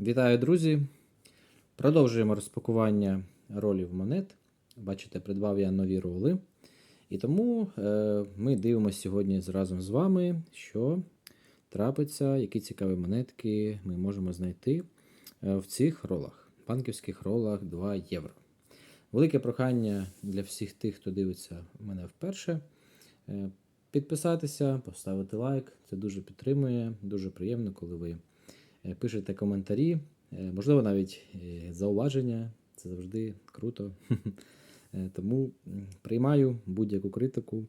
Вітаю, друзі! Продовжуємо розпакування ролів монет. Бачите, придбав я нові роли. І тому е, ми дивимося сьогодні разом з вами, що трапиться, які цікаві монетки ми можемо знайти е, в цих ролах, банківських ролах 2 євро. Велике прохання для всіх тих, хто дивиться мене вперше. е, Підписатися, поставити лайк. Це дуже підтримує, дуже приємно, коли ви пишете коментарі, е, можливо, навіть е, зауваження. Це завжди круто. Е, Тому приймаю будь-яку критику,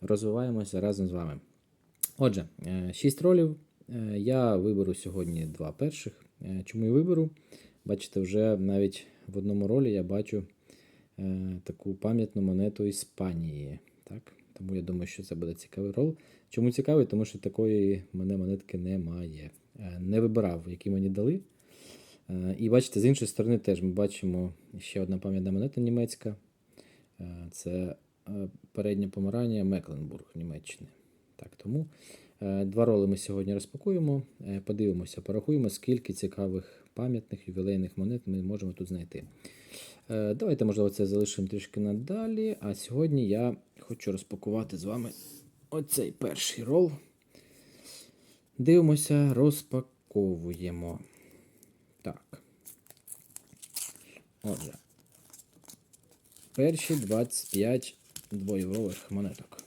розвиваємося разом з вами. Отже, 6 ролів. Е, Я виберу сьогодні два перших. Е, Чому я виберу? Бачите, вже навіть в одному ролі я бачу е, таку пам'ятну монету Іспанії. Так? Тому я думаю, що це буде цікавий рол. Чому цікавий? Тому що такої мене монетки немає. Е, Не вибирав, які мені дали. Е, І бачите, з іншої сторони теж ми бачимо ще одна пам'ятна монета німецька. Е, Це переднє помирання Мекленбург Німеччини. Так, тому два роли ми сьогодні розпакуємо, подивимося, порахуємо, скільки цікавих пам'ятних ювілейних монет ми можемо тут знайти. Давайте, можливо, це залишимо трішки надалі. А сьогодні я хочу розпакувати з вами оцей перший рол. Дивимося, розпаковуємо. Так. Отже. Перші 25 двоєврових монеток.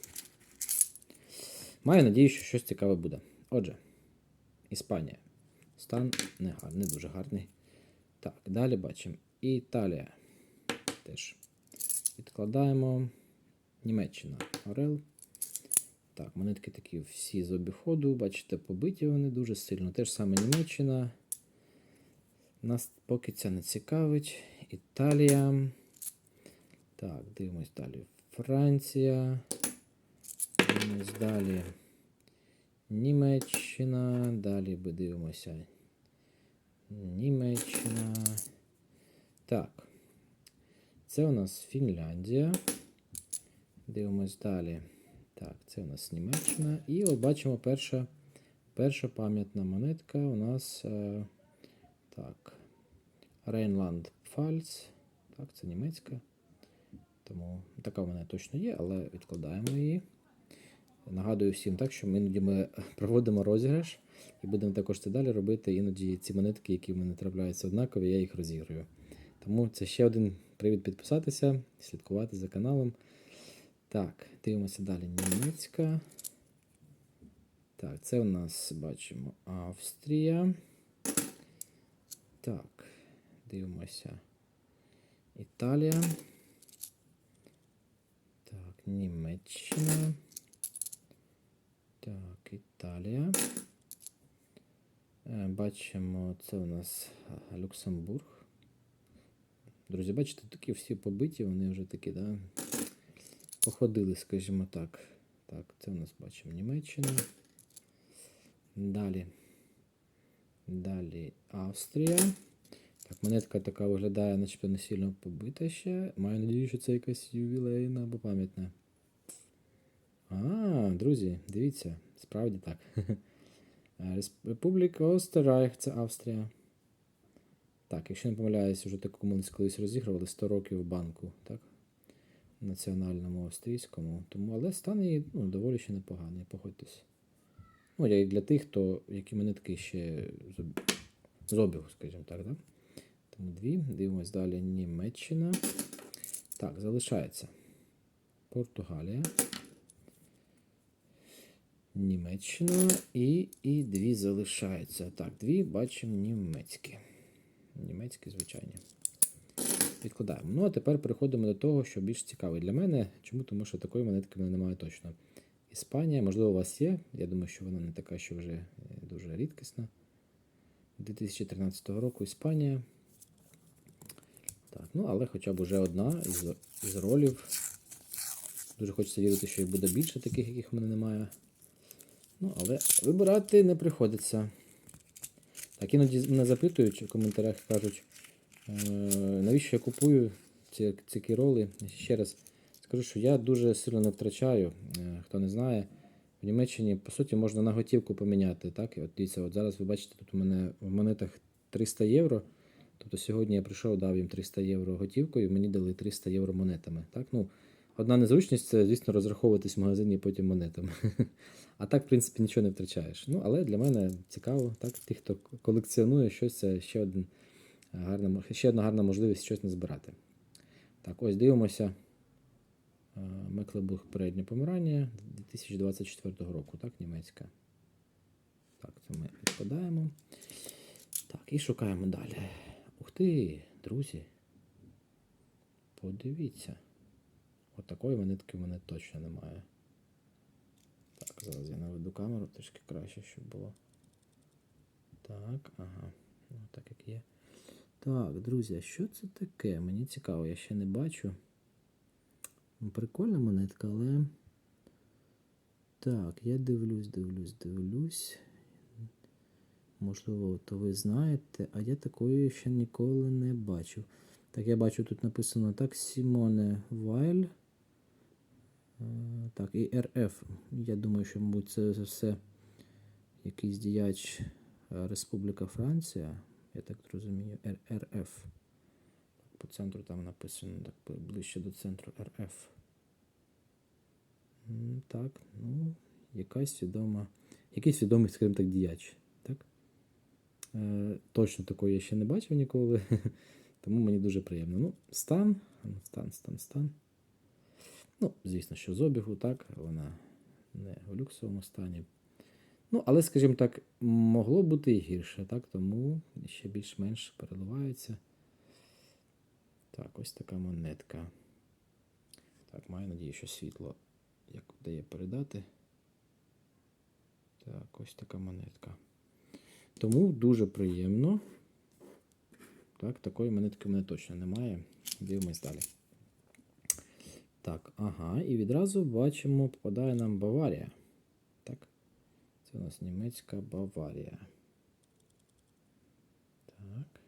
Маю надію, що щось цікаве буде. Отже, Іспанія. Стан не, гар, не дуже гарний. Так, далі бачимо. Італія. Теж відкладаємо. Німеччина. Орел. Так, монетки такі всі з обіходу. Бачите, побиті вони дуже сильно. Те ж саме Німеччина. Нас поки це не цікавить. Італія. Так, дивимось далі. Франція. Дивимось далі. Німеччина. Далі ми дивимося. Німеччина. Так. Це у нас Фінляндія. Дивимось далі. Так, це у нас Німеччина. І от бачимо перша, перша пам'ятна монетка у нас. Е, так. Рейнланд Пфальц. Так, це німецька. Тому така в мене точно є, але відкладаємо її. Нагадую всім так, що ми іноді ми проводимо розіграш і будемо також це далі робити. Іноді ці монетки, які в мене трапляються однакові, я їх розіграю. Тому це ще один привід підписатися, слідкувати за каналом. Так, дивимося далі. Німецька. Так, це у нас бачимо Австрія. Так, дивимося. Італія. Так, Німеччина. Так, Італія. Е, Бачимо, це у нас Люксембург. Друзі, бачите, такі всі побиті, вони вже такі, да? Походили, скажімо так. Так, це у нас бачимо Німеччина. Далі. Далі Австрія. Так, монетка така виглядає, начебто не сильно побита ще. Маю надію, що це якась ювілейна або пам'ятна. А, друзі, дивіться, справді так. Рес- Республіка Остерайх, це Австрія. Так, якщо не помиляюсь, вже таку ми колись розігрували 100 років в банку, так? Національному австрійському. Тому, але стан її ну, доволі ще непоганий, погодьтесь. Ну, як для тих, хто, які монетки ще з з обігу, скажімо так, да? Тому дві. Дивимось далі Німеччина. Так, залишається Португалія. Німеччина і, і дві залишаються. Так, дві бачимо німецькі. Німецькі, звичайні. Відкладаємо. Ну, а тепер переходимо до того, що більш цікаве для мене. Чому? Тому що такої монетки в мене немає точно. Іспанія, можливо, у вас є. Я думаю, що вона не така, що вже е, дуже рідкісна. 2013 року Іспанія. Так, ну, але хоча б вже одна із, із ролів. Дуже хочеться вірити, що їх буде більше таких, яких в мене немає. Ну, але вибирати не приходиться. Так, іноді мене запитують в коментарях кажуть, навіщо я купую ці, ці кіроли. Ще раз скажу, що я дуже сильно не втрачаю. Е, Хто не знає, в Німеччині, по суті, можна на готівку поміняти. Так? От дивіться, от зараз ви бачите, тут у мене в монетах 300 євро. Тобто сьогодні я прийшов, дав їм 300 євро готівкою, мені дали 300 євро монетами. Так? Ну, одна незручність це, звісно, розраховуватись в магазині потім монетами. А так, в принципі, нічого не втрачаєш. Ну, але для мене цікаво, так, ті, хто колекціонує щось, це ще, один гарна, ще одна гарна можливість щось назбирати. Так, ось дивимося. Е, Мекленбург переднє помирання 2024 року, так, німецька. Так, це ми відкладаємо. Так, і шукаємо далі. Ух ти, друзі. Подивіться. От такої монетки в мене точно немає. Так, зараз я наведу камеру трішки краще, щоб було. Так, ага. Ну, так як є. Так, друзі, а що це таке? Мені цікаво, я ще не бачу. Прикольна монетка, але. Так, я дивлюсь, дивлюсь, дивлюсь. Можливо, то ви знаєте, а я такої ще ніколи не бачив. Так, я бачу, тут написано так, Сімоне Вайль. Е, Так, і РФ. Я думаю, що, мабуть, це все якийсь діяч е, Республіка Франція. Я так розумію, Р- РФ. По центру там написано так ближче до центру РФ. Так, ну, якась відома, якийсь відомий, скажімо так, діяч. Так? Е, точно такої я ще не бачив ніколи, тому мені дуже приємно. Ну, стан, ну, стан, стан, стан. Ну, звісно, що з обігу, так, вона не в люксовому стані. Ну, але, скажімо так, могло бути і гірше, так, тому ще більш-менш переливається. Так, ось така монетка. Так, маю надію, що світло як дає передати. Так, ось така монетка. Тому дуже приємно. Так, такої монетки в мене точно немає. Дивимось далі. Так, ага, і відразу бачимо, попадає нам Баварія. Так. Це у нас німецька Баварія. Так.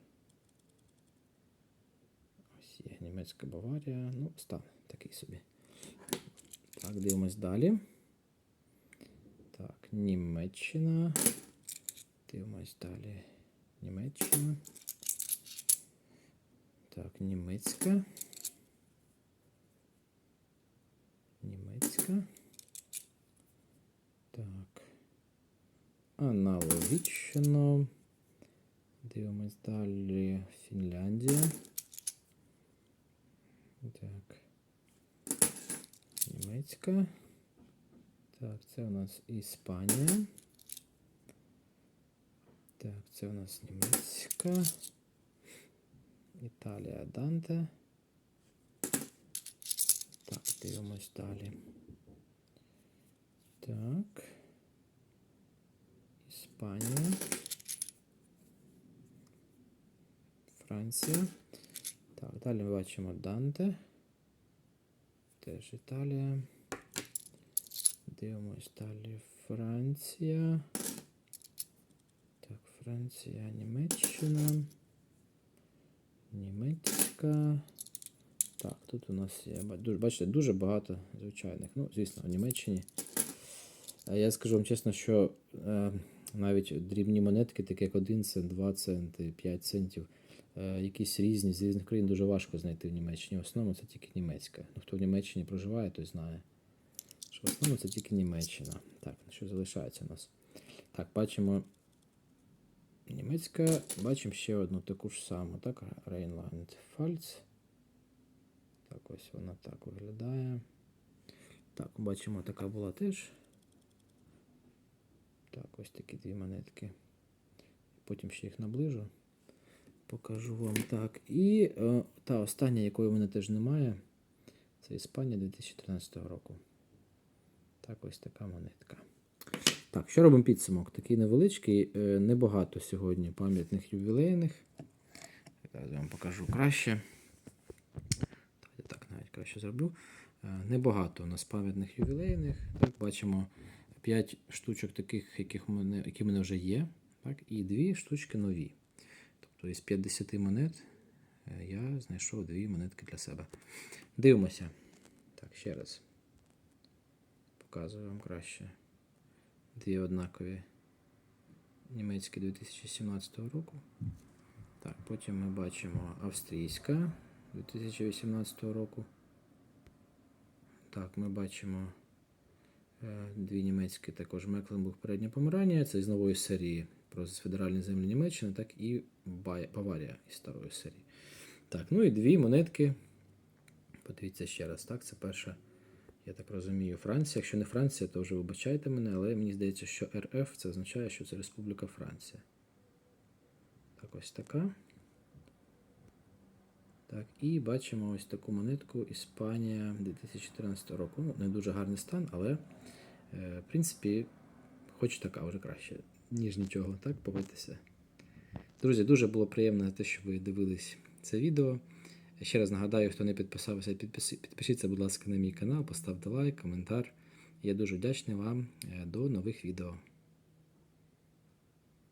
Ось є німецька Баварія. Ну, стан такий собі. Так, дивимось далі. Так, Німеччина. Дивимось далі. Німеччина. Так, німецька. Аналогічно. Дивимось далі. Фінляндія. Так. Німецька. Так, це у нас Іспанія. Так, це у нас німецька. Італія Данте. Так, дивимось далі. Так. Іспанія. Франція. Так, далі ми бачимо Данте. Теж Італія. Дивимось далі Франція. Так, Франція, Німеччина. Німецька. Так, тут у нас є. Бачите, дуже багато звичайних. Ну, звісно, в Німеччині. Е, Я скажу вам чесно, що е, навіть дрібні монетки, такі як 1 цент, 2 центи, 5 центів, е, якісь різні з різних країн дуже важко знайти в Німеччині. В основному це тільки німецька. Ну, хто в Німеччині проживає, той знає. Що в основному це тільки Німеччина. Так, що залишається у нас? Так, бачимо німецька, бачимо ще одну таку ж саму, так, Rheinland Pfalz. Так, ось вона так виглядає. Так, бачимо, така була теж. Так, ось такі дві монетки. Потім ще їх наближу. Покажу вам так. І е, та остання, якої в мене теж немає, це Іспанія 2013 року. Так, ось така монетка. Так, що робимо підсумок? Такий невеличкий, е, небагато сьогодні пам'ятних ювілейних. Зараз я вам покажу краще. Так навіть краще зроблю. Е, Небагато у нас пам'ятних ювілейних. Так, бачимо 5 штучок таких, яких мене, які в мене вже є. Так, і 2 штучки нові. Тобто із 50 монет е, я знайшов 2 монетки для себе. Дивимося. Так, ще раз. Показую вам краще. Дві однакові німецькі 2017 року. Так, потім ми бачимо австрійська 2018 року. Так, ми бачимо дві німецькі також Мекленбург, передня Померанія. Це з нової серії про федеральні землі Німеччини, так і Баварія із старої серії. Так, ну і дві монетки. Подивіться ще раз, так, це перша, я так розумію, Франція. Якщо не Франція, то вже вибачайте мене, але мені здається, що РФ це означає, що це Республіка Франція. Так, ось така. Так, і бачимо ось таку монетку Іспанія 2014 року. Ну, не дуже гарний стан, але, е, в принципі, хоч така вже краще, ніж нічого. Так, поводьтеся. Друзі, дуже було приємно те, що ви дивились це відео. Ще раз нагадаю, хто не підписався, підпис- підпишіться, будь ласка, на мій канал, поставте лайк, коментар. Я дуже вдячний вам. Е, До нових відео.